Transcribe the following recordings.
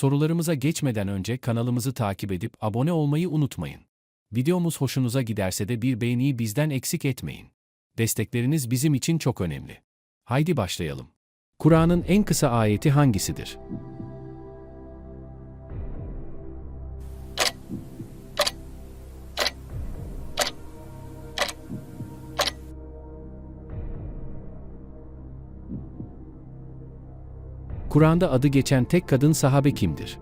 Sorularımıza geçmeden önce kanalımızı takip edip abone olmayı unutmayın. Videomuz hoşunuza giderse de bir beğeniyi bizden eksik etmeyin. Destekleriniz bizim için çok önemli. Haydi başlayalım. Kur'an'ın en kısa ayeti hangisidir? Kur'an'da adı geçen tek kadın sahabe kimdir?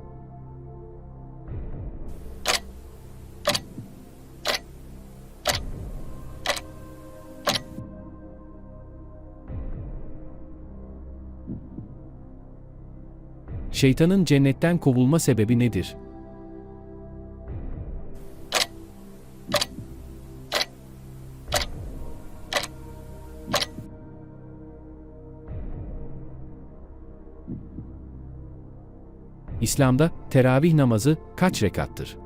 Şeytanın cennetten kovulma sebebi nedir? İslam'da teravih namazı kaç rekattır?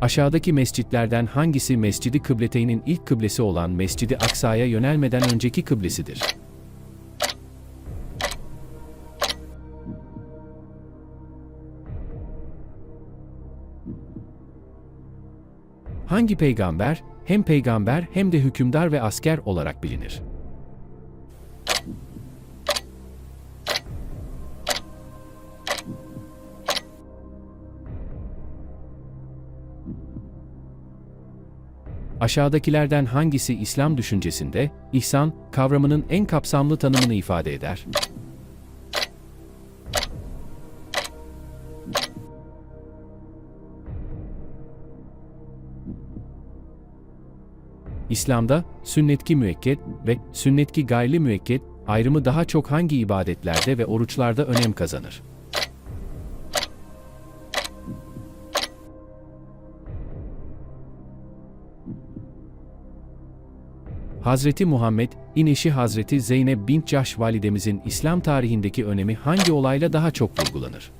Aşağıdaki mescitlerden hangisi Mescidi Kıbleteyn'in ilk kıblesi olan Mescidi Aksa'ya yönelmeden önceki kıblesidir? Hangi peygamber hem peygamber hem de hükümdar ve asker olarak bilinir? Aşağıdakilerden hangisi İslam düşüncesinde ihsan kavramının en kapsamlı tanımını ifade eder? İslam'da sünnetki müekket ve sünnetki gayri müekket ayrımı daha çok hangi ibadetlerde ve oruçlarda önem kazanır? Hazreti Muhammed, ineşi Hazreti Zeynep bint Cahş validemizin İslam tarihindeki önemi hangi olayla daha çok vurgulanır?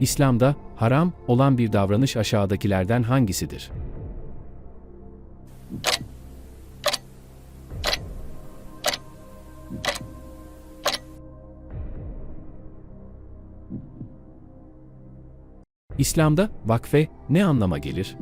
İslam'da haram olan bir davranış aşağıdakilerden hangisidir? İslam'da vakfe ne anlama gelir?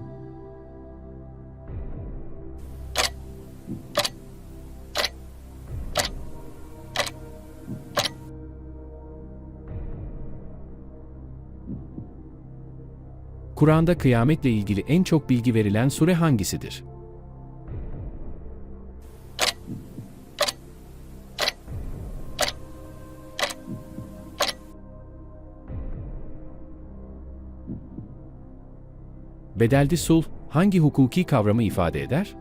Kur'an'da kıyametle ilgili en çok bilgi verilen sure hangisidir? Bedeldi sulh hangi hukuki kavramı ifade eder?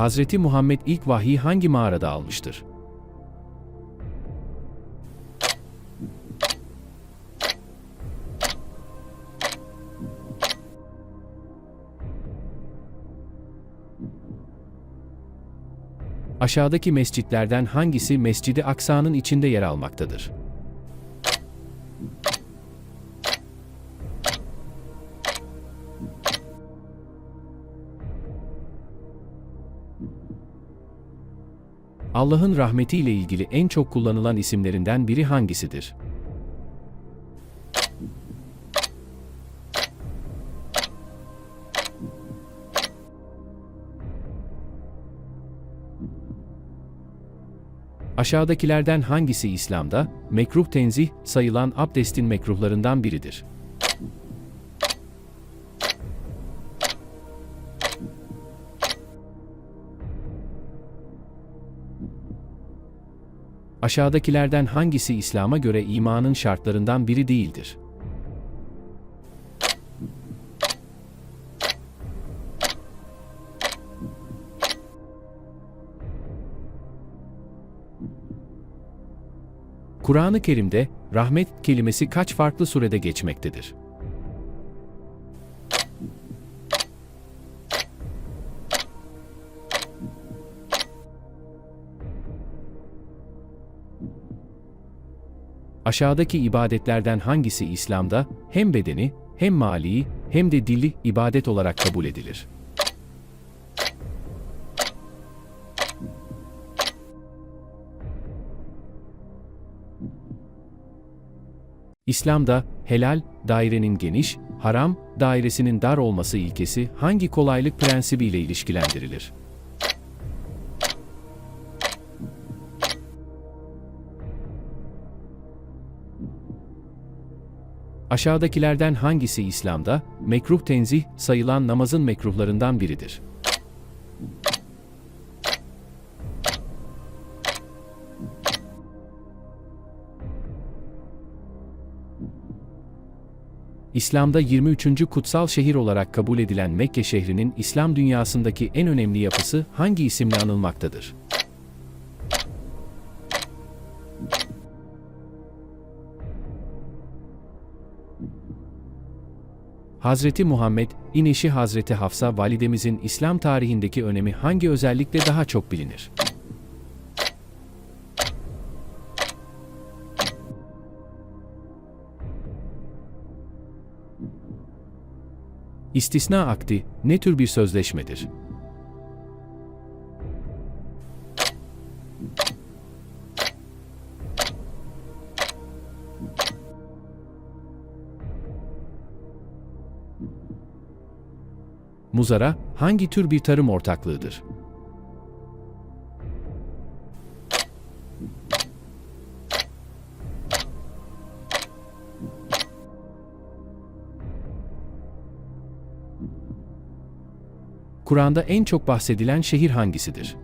Hazreti Muhammed ilk vahyi hangi mağarada almıştır? Aşağıdaki mescitlerden hangisi Mescidi Aksa'nın içinde yer almaktadır? Allah'ın rahmetiyle ilgili en çok kullanılan isimlerinden biri hangisidir? Aşağıdakilerden hangisi İslam'da mekruh tenzih sayılan abdestin mekruhlarından biridir? Aşağıdakilerden hangisi İslam'a göre imanın şartlarından biri değildir? Kur'an-ı Kerim'de rahmet kelimesi kaç farklı surede geçmektedir? Aşağıdaki ibadetlerden hangisi İslam'da hem bedeni, hem mali, hem de dilli ibadet olarak kabul edilir? İslam'da helal, dairenin geniş, haram, dairesinin dar olması ilkesi hangi kolaylık prensibiyle ilişkilendirilir? Aşağıdakilerden hangisi İslam'da mekruh tenzih sayılan namazın mekruhlarından biridir? İslam'da 23. kutsal şehir olarak kabul edilen Mekke şehrinin İslam dünyasındaki en önemli yapısı hangi isimle anılmaktadır? Hazreti Muhammed, ineşi Hazreti Hafsa validemizin İslam tarihindeki önemi hangi özellikle daha çok bilinir? İstisna akdi ne tür bir sözleşmedir? Muzara hangi tür bir tarım ortaklığıdır? Kur'an'da en çok bahsedilen şehir hangisidir?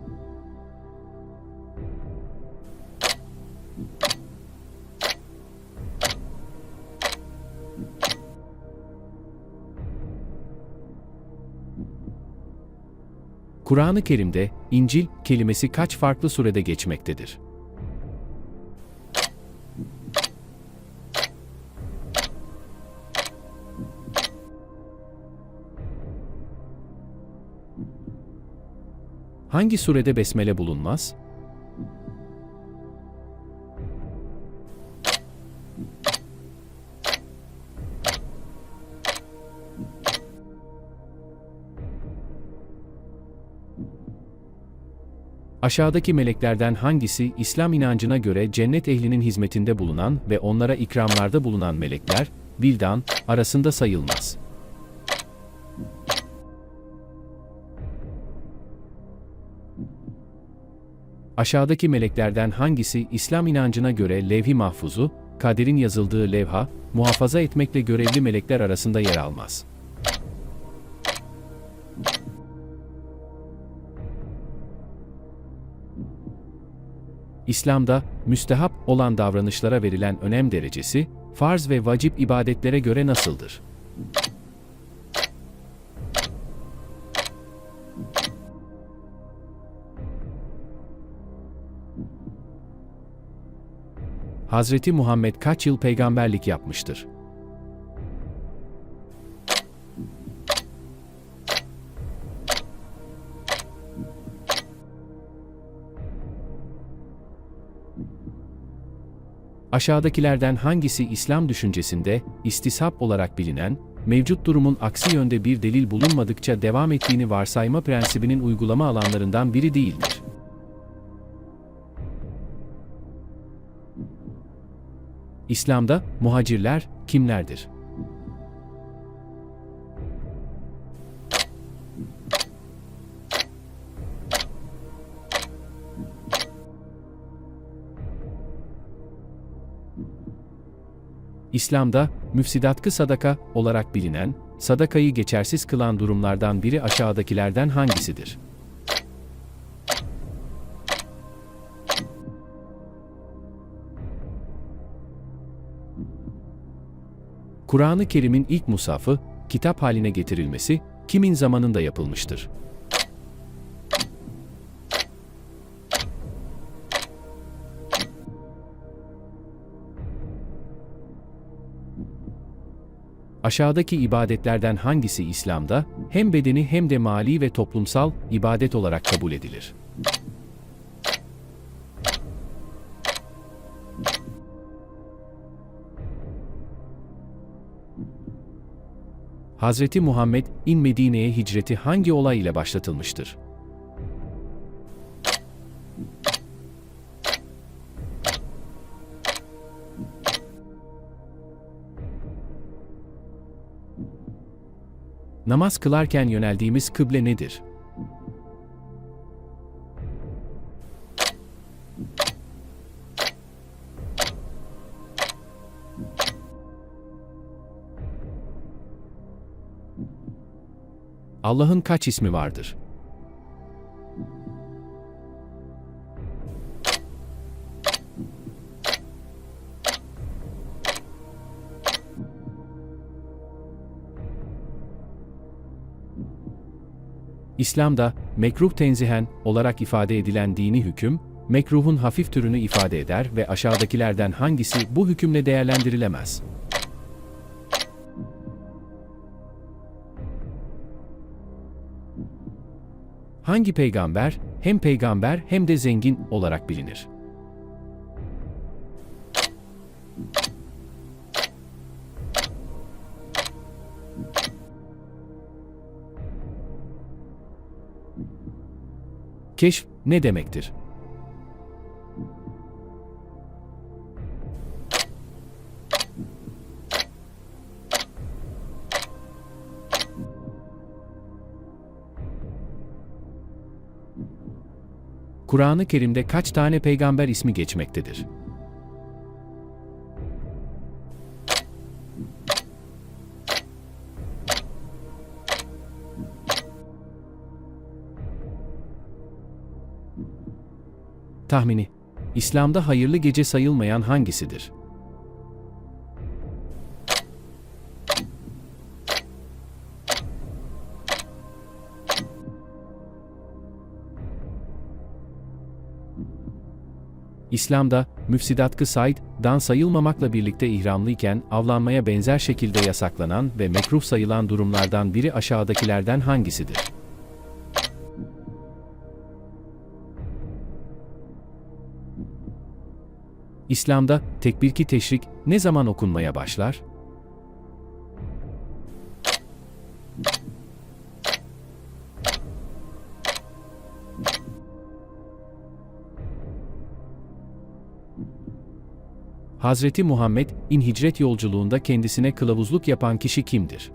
Kur'an-ı Kerim'de İncil kelimesi kaç farklı surede geçmektedir? Hangi surede besmele bulunmaz? Aşağıdaki meleklerden hangisi İslam inancına göre cennet ehlinin hizmetinde bulunan ve onlara ikramlarda bulunan melekler, vildan, arasında sayılmaz? Aşağıdaki meleklerden hangisi İslam inancına göre levh-i mahfuzu, kaderin yazıldığı levha, muhafaza etmekle görevli melekler arasında yer almaz? İslam'da müstehap olan davranışlara verilen önem derecesi, farz ve vacip ibadetlere göre nasıldır? Hazreti Muhammed kaç yıl peygamberlik yapmıştır? Aşağıdakilerden hangisi İslam düşüncesinde istisap olarak bilinen, mevcut durumun aksi yönde bir delil bulunmadıkça devam ettiğini varsayma prensibinin uygulama alanlarından biri değildir? İslam'da muhacirler kimlerdir? İslam'da müfsidatkı sadaka olarak bilinen, sadakayı geçersiz kılan durumlardan biri aşağıdakilerden hangisidir? Kur'an-ı Kerim'in ilk musafı, kitap haline getirilmesi, kimin zamanında yapılmıştır? Aşağıdaki ibadetlerden hangisi İslam'da hem bedeni hem de mali ve toplumsal ibadet olarak kabul edilir? Hazreti Muhammed in Medine'ye hicreti hangi olay ile başlatılmıştır? Namaz kılarken yöneldiğimiz kıble nedir? Allah'ın kaç ismi vardır? İslam'da mekruh tenzihen olarak ifade edilen dini hüküm, mekruhun hafif türünü ifade eder ve aşağıdakilerden hangisi bu hükümle değerlendirilemez? Hangi peygamber hem peygamber hem de zengin olarak bilinir? Keşf ne demektir? Kur'an-ı Kerim'de kaç tane peygamber ismi geçmektedir? Tahmini. İslam'da hayırlı gece sayılmayan hangisidir? İslam'da müfsidatkı sayd, dan sayılmamakla birlikte ihramlıyken avlanmaya benzer şekilde yasaklanan ve mekruh sayılan durumlardan biri aşağıdakilerden hangisidir? İslam'da tekbirki teşrik ne zaman okunmaya başlar? Hazreti Muhammed in hicret yolculuğunda kendisine kılavuzluk yapan kişi kimdir?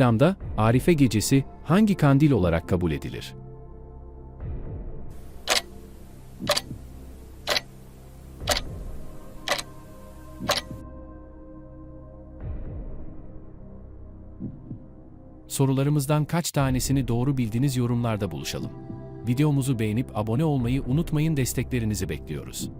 İslam'da Arife gecesi hangi kandil olarak kabul edilir? Sorularımızdan kaç tanesini doğru bildiniz yorumlarda buluşalım. Videomuzu beğenip abone olmayı unutmayın desteklerinizi bekliyoruz.